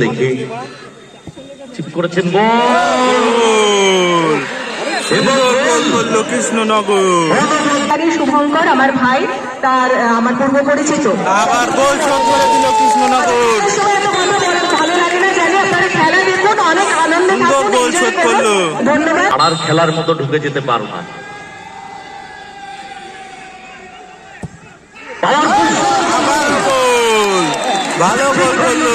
দেখে। চিপ করেছেন বল। গোল করল কৃষ্ণনগর। শুভঙ্কর আমার ভাই তার আমার পূর্ব পরিচিত। আবার গোল শোধ করে দিল কৃষ্ণনগর। আর খেলার মতো ঢুকে যেতে পারো না। ভালো গোল করল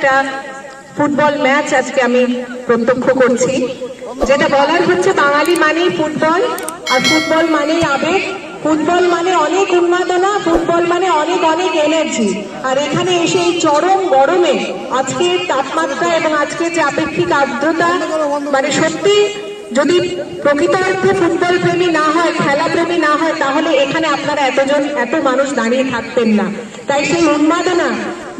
একটা ফুটবল ম্যাচ আজকে আমি প্রত্যক্ষ করছি। যেটা বলার হচ্ছে বাঙালি মানেই ফুটবল, আর ফুটবল মানেই আবেগ। ফুটবল মানে অনেক উন্মাদনা, ফুটবল মানে অনেক অনেক এনার্জি আর এখানে এসে এই চরম গরমে আজকের তাপমাত্রা এবং আজকের যে আপেক্ষিক আর্দ্রতা মানে সত্যি যদি প্রকৃত অর্থে ফুটবল প্রেমী না হয় খেলা প্রেমী না হয়, তাহলে এখানে আপনারা এতজন, এত মানুষ দাঁড়িয়ে থাকতেন না। তাই সেই উন্মাদনা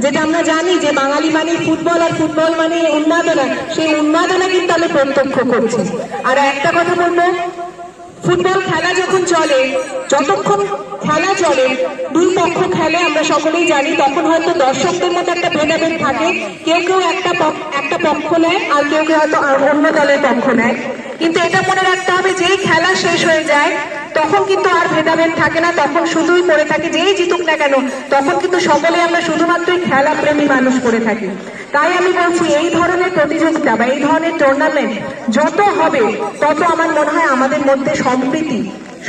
যেটা আমরা জানি যে বাঙালি মানে ফুটবল আর ফুটবল মানে উন্মাদনা। সেই উন্মাদনা কিন্তু আমি প্রত্যক্ষ করছি। আর একটা কথা বলব, ফুটবল খেলা যখন চলে, যতক্ষণ খেলা চলে, দুই পক্ষ খেলে, আমরা সকলেই জানি, তখন হয়তো দর্শকদের মধ্যে একটা ভেদাভেদ থাকে। কেউ কেউ একটা একটা পক্ষ নেয়, আর কেউ কেউ হয়তো অন্য দলের পক্ষ নেয়। কিন্তু এটা মনে রাখতে হবে, যেই খেলা শেষ হয়ে যায় তখন কিন্তু আর ভেদাভেদ থাকে না, তখন শুধুই পড়ে থাকে, যেই জিতুক না কেন, তখন কিন্তু সকলে আমরা শুধুমাত্রই খেলা প্রেমী মানুষ করে থাকি। তাই আমি বলছি, এই ধরনের প্রতিযোগিতা বা এই ধরনের টুর্নামেন্ট যত হবে, তত আমার মনে হয় আমাদের মধ্যে সম্প্রীতি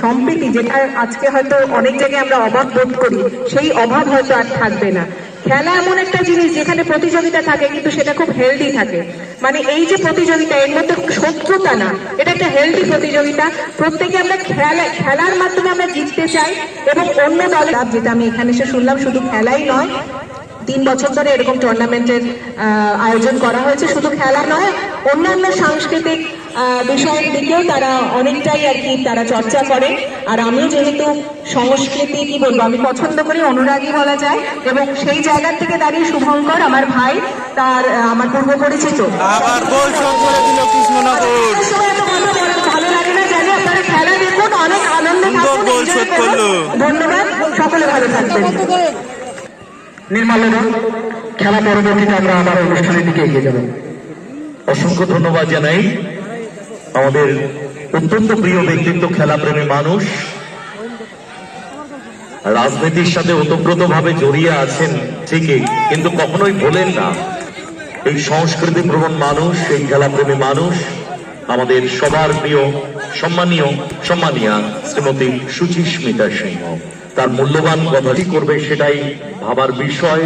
সম্প্রীতি যেটা আজকে হয়তো অনেক জায়গায় আমরা অভাব বোধ করি, সেই অভাব হয়তো আর থাকবে না। খেলা এমন একটা জিনিস যেখানে প্রতিযোগিতা থাকে, কিন্তু সেটা খুব হেলদি থাকে। মানে এই যে প্রতিযোগিতা, এর মধ্যে শত্রুতা না। এটা একটা হেলদি প্রতিযোগিতা। প্রত্যেকে আমরা খেলা, খেলার মাধ্যমে আমরা জিততে চাই এবং অন্য দলের যেটা আমি এখানে এসে শুনলাম, শুধু খেলাই নয়, তিন বছর ধরে এরকম টুর্নামেন্টের আয়োজন করা হয়েছে। শুধু খেলা নয়, অন্যান্য সাংস্কৃতিক বিষয়ের দিকেও তারা অনেকটাই আর কি তারা চর্চা করে। আর আমিও যেহেতু সংস্কৃতি কি বলব আমি পছন্দ করি অনুরাগী বলা যায় এবং সেই জায়গার থেকে দাঁড়িয়ে শুভঙ্কর আমার ভাই তার আমার পূর্ব পরিচিত। আবার গোল করে দিল কৃষ্ণনগর। সময় এত কথা বলা ভালো লাগে না জানি আপনারা খেলা দেখুন অনেক আনন্দে। ধন্যবাদ সকলে ভালো থাকবেন। পরবর্তীতে আমরা আবার অনুষ্ঠানের দিকে এগিয়ে যাব। অসংখ্য ধন্যবাদ জানাই। আমাদের অত্যন্ত প্রিয় ব্যক্তিত্ব, খেলাপ্রেমী মানুষ, রাজনীতির সাথে ওতপ্রোত ভাবে জড়িয়ে আছেন ঠিকই, কিন্তু কখনোই ভোলেন না। এই সংস্কৃতি প্রবণ মানুষ, এই খেলাপ্রেমী মানুষ, আমাদের সবার প্রিয়, সম্মানীয়, সম্মানীয়া শ্রীমতী সুচিস্মিতা সিংহ। তার মূল্যবান কথাটি করবে সেটাই ভাবার বিষয়।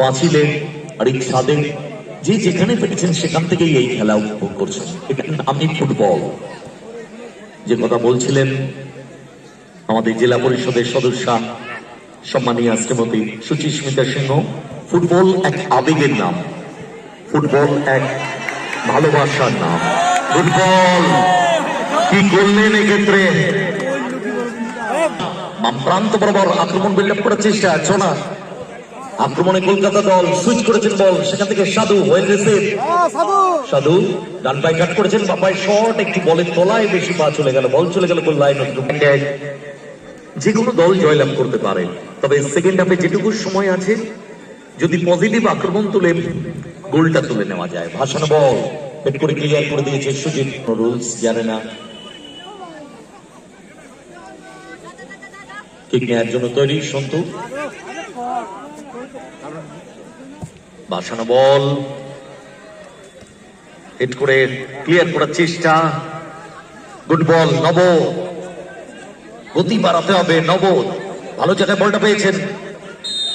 পাঁচিলে ছাদে যে যেখানে পেরেছেন সেখান থেকেই এই খেলা উপভোগ করছেন। এটার নামই ফুটবল। যে কথা বলছিলেন আমাদের জেলা পরিষদের সদস্যা, সম্মানীয় শ্রীমতী সুচিস্মিতা সিংহ, ফুটবল এক আবেগের নাম। ফুটবল এক ভালোবাসার নাম। ফুটবল, কি করলেন এক্ষেত্রে? প্রান্ত বরাবর আক্রমণ বিল্ডআপ করার চেষ্টা ছোনা আক্রমণে কলকাতা দল সুইচ করেছেন বল। সেখান থেকে সাধু রিসিভ সাধু। ডান পায়ে কাট করেছেন বাম পায়ে শর্ট একটি বলের তলায় বেশি পা চলে গেল বল চলে গেল গোল লাইন যে কোনো দল জয়লাভ করতে পারে। তবে সেকেন্ড হাফে যেটুকু সময় আছে যদি পজিটিভ আক্রমণ তুলে গোলটা তুলে নেওয়া যায়। ভাসানো বল। হেড করে ক্লিয়ার করে দিয়েছে সুজিত। রুলস জানে না। কিক নেওয়ার জন্য তৈরি সন্তু। বাসানো বল। হিট করে ক্লিয়ার করার চেষ্টা গুড বল নব। গতি বাড়াতে হবে, নব। ভালো জায়গায় বলটা পেয়েছেন।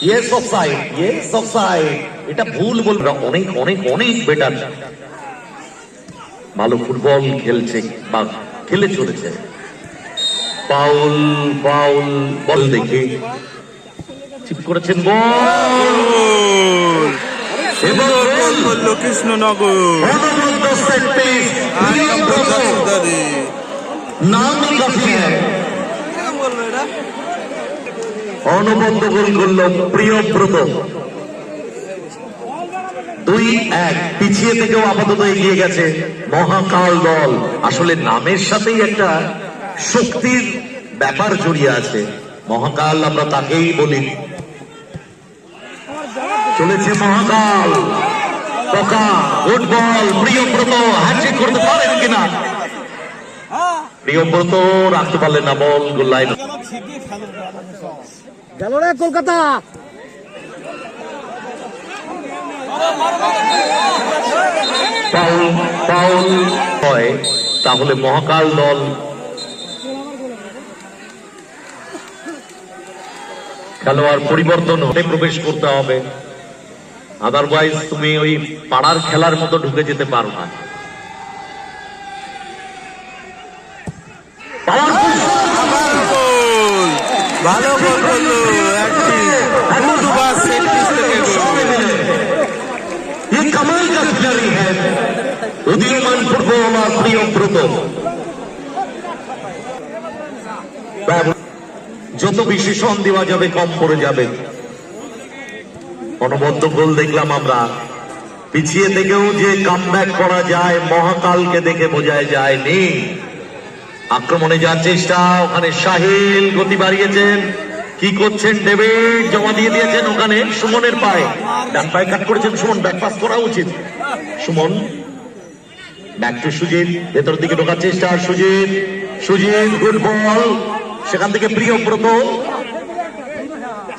Yes off side yes off side এটা ভুল বলবে অনেক অনেক অনেক বেটার ভালো ফুটবল খেলছে, বা খেলে চলেছে। পাউল পাউল বল দেখে। ঠিক করেছেন, বল। করল কৃষ্ণনগর অনবদ্য গোল করল প্রিয়ব্রত। দুই এক পিছিয়ে থেকেও আপাতত এগিয়ে গেছে মহাকাল দল। আসলে নামের সাথেই একটা শক্তির ব্যাপার জড়িয়ে আছে। মহাকাল আমরা তাকেই বলি চলেছে মহাকাল। পকা ফুটবল প্রিয়ব্রত হ্যাট্রিক করতে পারেন কিনা? প্রিয়ব্রত রাখতে পারলেন না বল গোল্লাইন গেল রে কলকাতা। পাউল পাউল হয় তাহলে মহাকাল দল। খেলোয়াড় পরিবর্তন হতে প্রবেশ করতে হবে। আদারওয়াইজ তুমি ওই পাড়ার খেলার মতো ঢুকে যেতে পারো না Powerful আবার গোল ভালো গোল করলো একটি দুবার সেট পিস থেকে গোল ये कमाल का खिलाड़ी है उदीयमान फुटबॉलर प्रियव्रत যত বেশি সন দেওয়া যাবে কম পড়ে যাবে অনবদ্য গোল দেখলাম আমরা। পিছিয়ে থেকেও যে কামব্যাক করা যায়, মহাকালকে দেখে বোঝায় যায়নি। আক্রমণে যাওয়ার চেষ্টা, ওখানে সাহিল গতি বাড়িয়েছেন। কি করছেন ডেভিড? জমা দিয়ে দিয়েছেন ওখানে সুমনের পায়ে। ডান পায়ে কাট করেছেন সুমন ব্যাক পাস করা উচিত। সুমন ব্যাক টু সুজিত ভেতর দিকে ঢোকার চেষ্টা, সুজিত সুজিত গুড বল সেখান থেকে প্রিয়ব্রত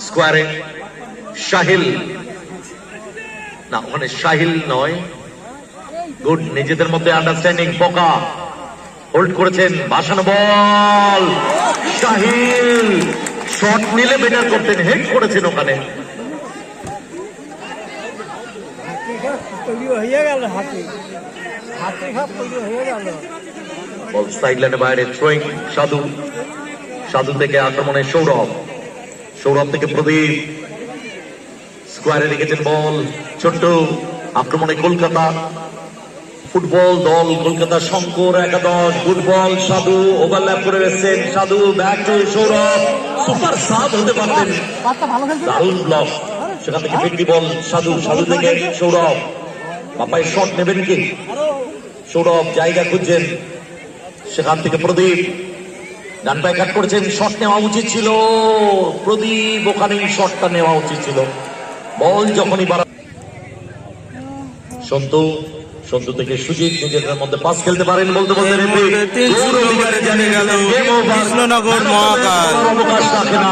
স্কোয়ারে সাহিল না, ওখানে সাহিল নয়। গুড, নিজেদের মধ্যে আন্ডারস্ট্যান্ডিং পকা হোল্ড করেছেন, বাসানো বল। শাহিল শট নিলে বেটার করতেন হেড করেছেন ওখানে। সাধু। সাধু থেকে আক্রমণে সৌরভ। সৌরভ থেকে প্রদীপ। স্কোয়ারে রেখেছেন বল, ছোট্ট আক্রমণে কলকাতা। ফুটবল দল, কলকাতা শঙ্কর একাদশ, ফুটবল সাধু ওভারল্যাপ করে এসছেন Sadhu back to Sourav super sub হতে পারতেন দারুণ ব্লক সেখান থেকে ফিরতি বল সাধু সাধু থেকে সৌরভ। বাপাই শট নেবেন কি? সৌরভ জায়গা খুঁজছেন। সেখান থেকে প্রদীপ। ডান পায়ে কাট করেছেন শট নেওয়া উচিত ছিল। প্রদীপ, ওখানেই শটটা নেওয়া উচিত ছিল। বল যখনই বাড়া সন্তু সন্তু থেকে সুজিত নিজেদের মধ্যে পাস খেলতে পারেন বলতে বলতে। কৃষ্ণনগর মহাকাল। অবকাশ রাখে না